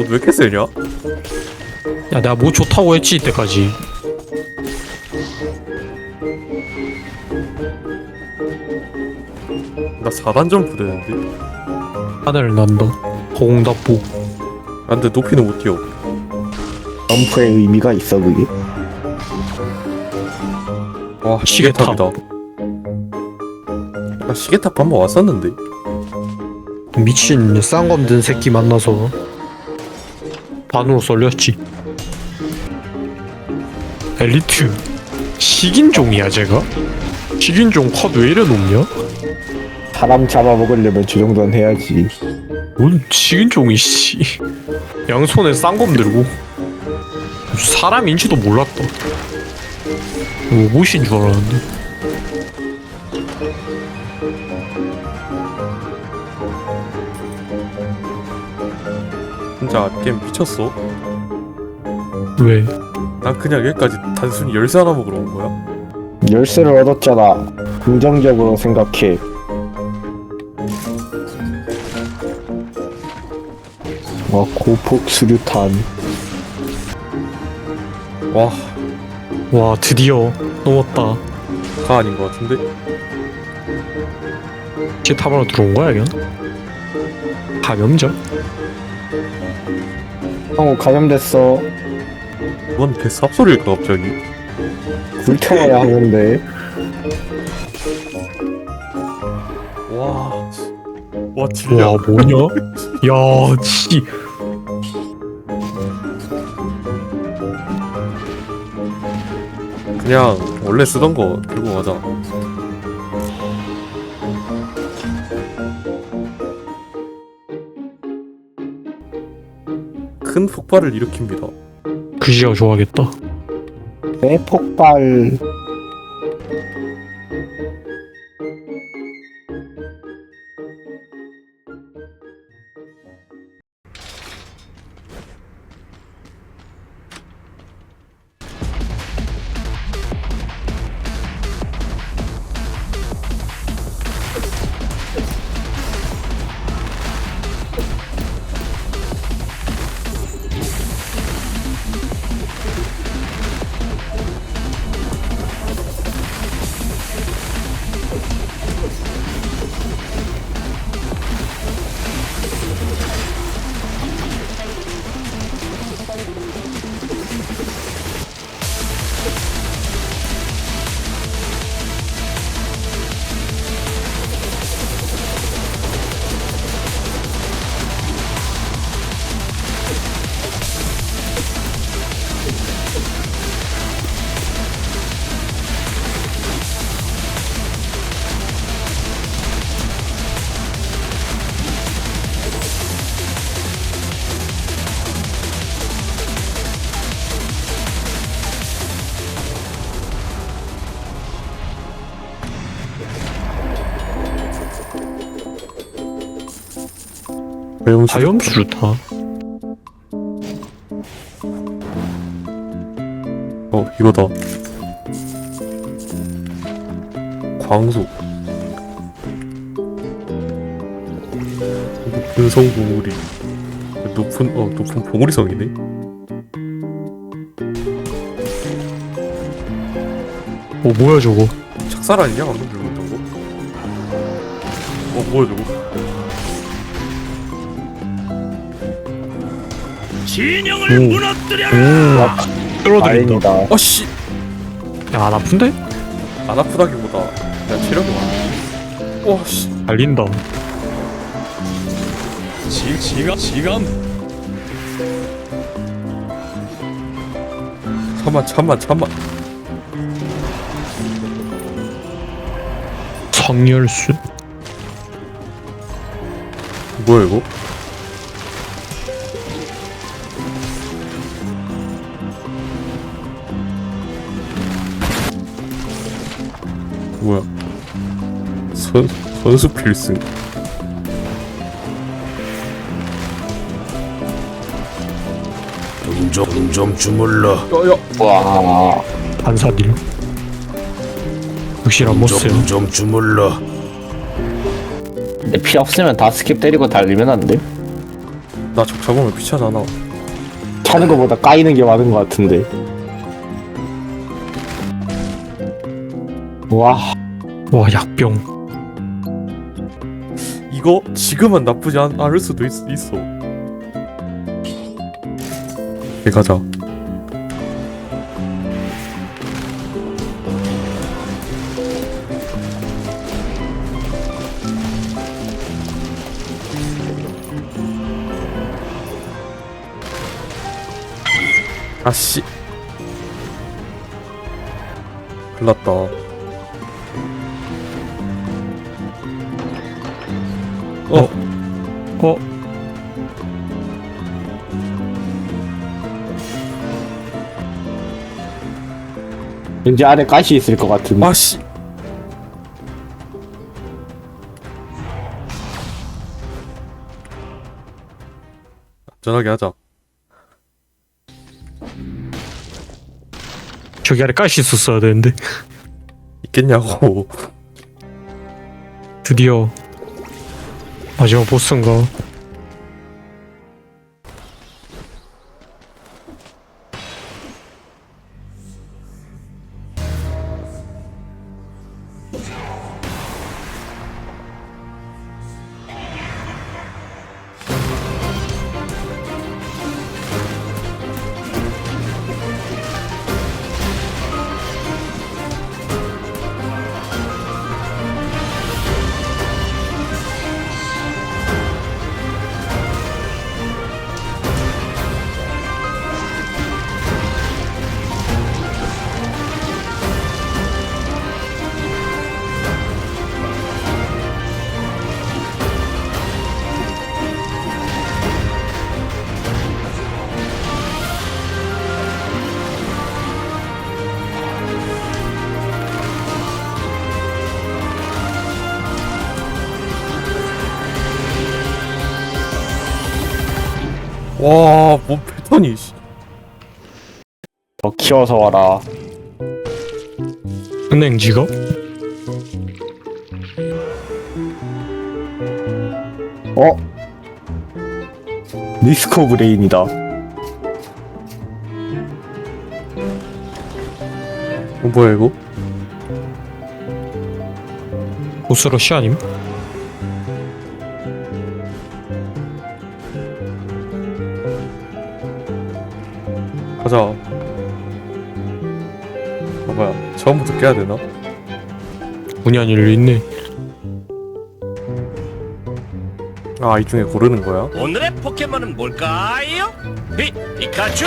옷왜 이렇게 세냐? 야 내가 뭐 좋다고 했지 이때까지. 나 4단 점프 되는데? 하늘을 난다. 공답부 아, 근데 높이는 못 뛰어. 점프의 의미가 있어 그게? 와 시계탑. 시계탑이다. 나 시계탑 한 번 왔었는데. 미친 쌍검 든 새끼 만나서 반으로 썰렸지. 엘리트 식인종이야 제가? 식인종 컷 왜 이래 높냐? 사람 잡아먹으려면 저 정도는 해야지. 뭔 식인종이 씨. 양손에 쌍검 들고. 사람인지도 몰랐다. 로봇인 줄 알았는데 진짜 게임 미쳤어? 왜? 난 그냥 여기까지 단순히 열쇠 하나 먹으러 온 거야? 열쇠를 얻었잖아. 긍정적으로 생각해. 와 고폭 수류탄. 와. 와 드디어 넘었다. 가 아닌 것 같은데? 제 탑으로 들어온 거야 그냥? 감염자? 형우 감염됐어 뭔 개쌉 소리일까 갑자기 불태워야 하는데 와, 와 질량. 와 뭐냐? 야 씨. 그냥 원래 쓰던 거 들고 가자. 폭발을 일으킵니다. 그지가 좋아하겠다 대폭발 매운 자염 수류탄 어 이거다. 광소. 높은 성 봉우리. 높은 어 높은 봉우리성이네. 어 뭐야 저거 착살 아니냐 방금 들고 있던 거? 어 뭐야 저거? 오 끌어들인다. 다행이다. 아씨. 야안 아픈데? 안 아프다기보다 그냥 체력이 많아. 와씨. 달린다. 지, 지감 지감. 잠만 잠만 잠만. 성열수 뭐야 이거? 뭐야? 선 선수 필승. 좀, 좀 주물러 야야. 와 반사딜 역시 람모스야 좀, 좀 주물러 근데 피 없으면 다 스킵 때리고 달리면 안 돼? 나 적 잡으면 귀찮아. 차는 거보다 까이는 게 많은 것 같은데. 와, 와 약병 이거 지금은 나쁘지 않, 않을 수도 있, 있어. 네, 가자. 아씨. 큰일 났다. 어, 어? 왠지 안에 가시 있을 것 같은. 아씨. 안전하게 하자. 저기 아래 가시 있었어야 되는데 있겠냐고. 드디어 마지막 보스인가 와, 뭐 패턴이. 씨. 더 키워서 와라. 은행 직업? 어? 리스크 오브 레인이다. 어, 뭐야 이거? 보스러시 아님? 가자. 어, 뭐야? 처음부터 깨야 되나? 문이 안 열려 있네 아, 이 중에 고르는 거야? 오늘의 포켓몬은 뭘까요? 피 피카츄.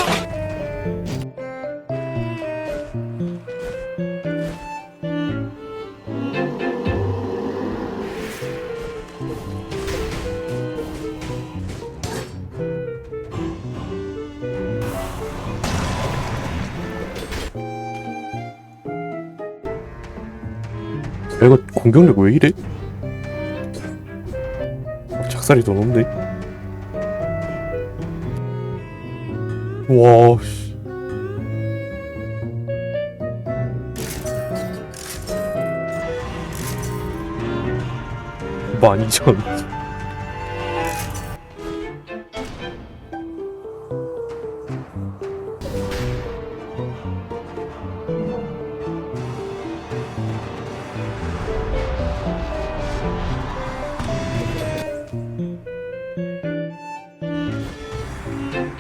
야, 이거 공격력 왜 이래? 어, 작살이 더 높네. 와, 씨. 만 이천.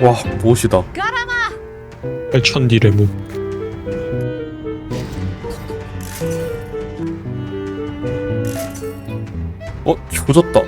와, 무엇이다. 8,000 디레모 어, 조졌다.